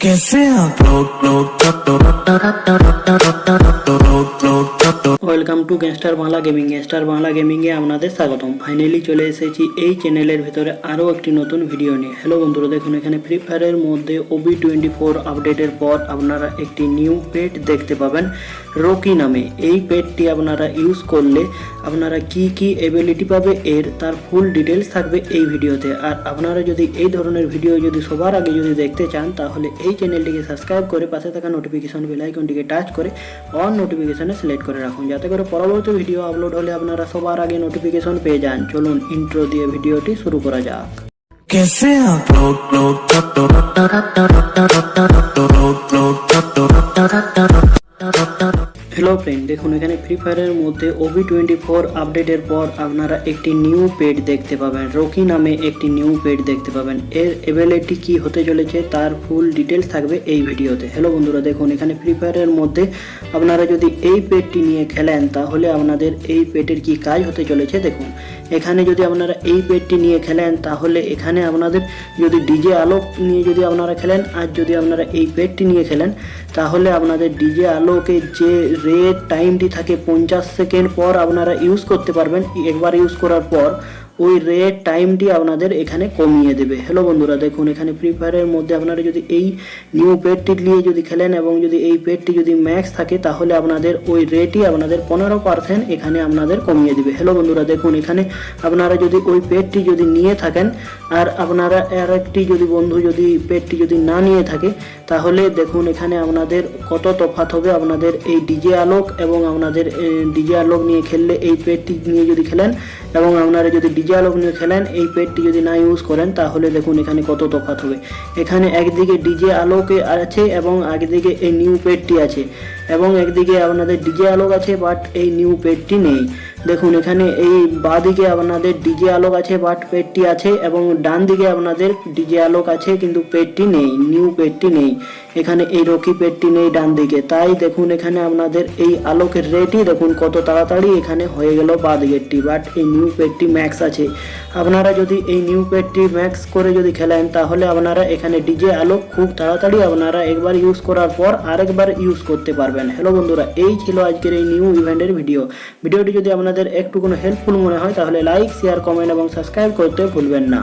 कैसे welcome to gangster Bangla gaming gangster Bangla গেমিংয়ে আপনাদের স্বাগতম। ফাইনালি চলে এসেছি এই চ্যানেলের ভেতরে আরও একটি নতুন ভিডিও নিয়ে। হ্যালো বন্ধুরা, দেখুন এখানে ফ্রি ফায়ারের মধ্যে ওবি টোয়েন্টি ফোর আপডেটের পর আপনারা একটি নিউ পেট দেখতে পাবেন রকি নামে। এই পেটটি আপনারা ইউজ করলে আপনারা কি কি এবিলিটি পাবে এর তার ফুল ডিটেলস থাকবে এই ভিডিওতে আর আপনারা যদি এই ধরনের ভিডিও যদি সবার আগে যদি দেখতে চান, তাহলে এই চ্যানেলটিকে সাবস্ক্রাইব করে পাশে থাকা নোটিফিকেশন বেল আইকনটিকে টাচ করে অন নোটিফিকেশনে সিলেক্ট করে রাখুন। যাতে করে পরবর্তী ভিডিও আপলোড হলে আপনারা সবার আগে নোটিফিকেশন পেয়ে যান চলুন ইন্ট্রো দিয়ে ভিডিওটি শুরু করা যাক कैसे आप হ্যালো ফ্রেন্ড দেখুন, এখানে ফ্রি ফায়ারের মধ্যে ওভি টোয়েন্টি ফোর আপডেটের পর আপনারা একটি নিউ পেড দেখতে পাবেন। রকি নামে একটি নিউ পেড দেখতে পাবেন। এর এবিলিটি কি হতে চলেছে তার ফুল ডিটেলস থাকবে এই ভিডিওতে। হ্যালো বন্ধুরা, দেখুন, এখানে ফ্রি ফায়ারের মধ্যে আপনারা যদি এই পেডটি নিয়ে খেলেন, তাহলে আপনাদের এই পেটের কি কাজ হতে চলেছে? দেখুন, এখানে যদি আপনারা এই পেডটি নিয়ে খেলেন, তাহলে এখানে আপনাদের যদি ডিজে আলোক নিয়ে যদি আপনারা খেলেন, আর যদি আপনারা এই পেডটি নিয়ে খেলেন, তাহলে আপনাদের ডিজে আলোকে যে রেড টাইমটি থাকে পঞ্চাশ সেকেন্ড পর আপনারা ইউজ করতে পারবেন। একবার ইউজ করার পর ওই রেড টাইমটি আপনাদের এখানে কমিয়ে দেবে। হ্যালো বন্ধুরা, দেখুন, এখানে ফ্রি ফায়ারের মধ্যে আপনারা যদি এই নিউ পেডটি নিয়ে যদি খেলেন এবং যদি এই পেডটি যদি ম্যাক্স থাকে, তাহলে আপনাদের ওই রেটই আপনাদের পনেরো পার্সেন্ট এখানে আপনাদের কমিয়ে দেবে। হ্যালো বন্ধুরা, দেখুন, এখানে আপনারা যদি ওই পেডটি যদি নিয়ে থাকেন, আর আপনারা আর একটি যদি বন্ধু যদি পেডটি যদি না নিয়ে থাকে, তাহলে দেখুন, এখানে আপনাদের কত তফাৎ হবে আপনাদের এই ডিজে আলোক এবং আপনাদের ডিজে আলোক নিয়ে খেললে এই পেডটি নিয়ে যদি খেলেন, এবং আপনারা যদি ডিজে আলোক নিয়ে খেলেন। এই পেডটি যদি না ইউজ করেন, তাহলে দেখুন এখানে কত তফাৎ হবে। এখানে একদিকে ডিজে আলোকে আছে এবং একদিকে এই নিউ পেডটি আছে। এবং একদিকে আপনাদের ডিজে আলোক আছে বাট এই নিউ পেডটি নেই। দেখুন, এখানে এই বাঁদিকে আপনাদের ডিজে আলোক আছে বাট পেডটি আছে, এবং ডান দিকে আপনাদের ডিজে আলোক আছে, কিন্তু পেডটি নেই নিউ পেডটি নেই। এখানে এই রকি পেডটি নেই ডান দিকে। তাই দেখুন, এখানে আপনাদের এই আলোকের রেটই দেখুন, কত তাড়াতাড়ি এখানে হয়ে গেল বাঁদিকেরটি বাট এই নিউ পেডটি ম্যাক্স আছে। আপনারা যদি এই নিউ পেডটি ম্যাক্স করে যদি খেলেন, তাহলে আপনারা এখানে ডিজে আলোক খুব তাড়াতাড়ি আপনারা একবার ইউজ করার পর আরেকবার ইউজ করতে পারবেন। হ্যালো বন্ধুরা, এই ছিল আজকের এই নিউ ইভেন্টের ভিডিও ভিডিওটি যদি আপনাদের একটু কোনো হেল্পফুল মনে হয়, তাহলে লাইক শেয়ার কমেন্ট এবং সাবস্ক্রাইব করতে ভুলবেন না।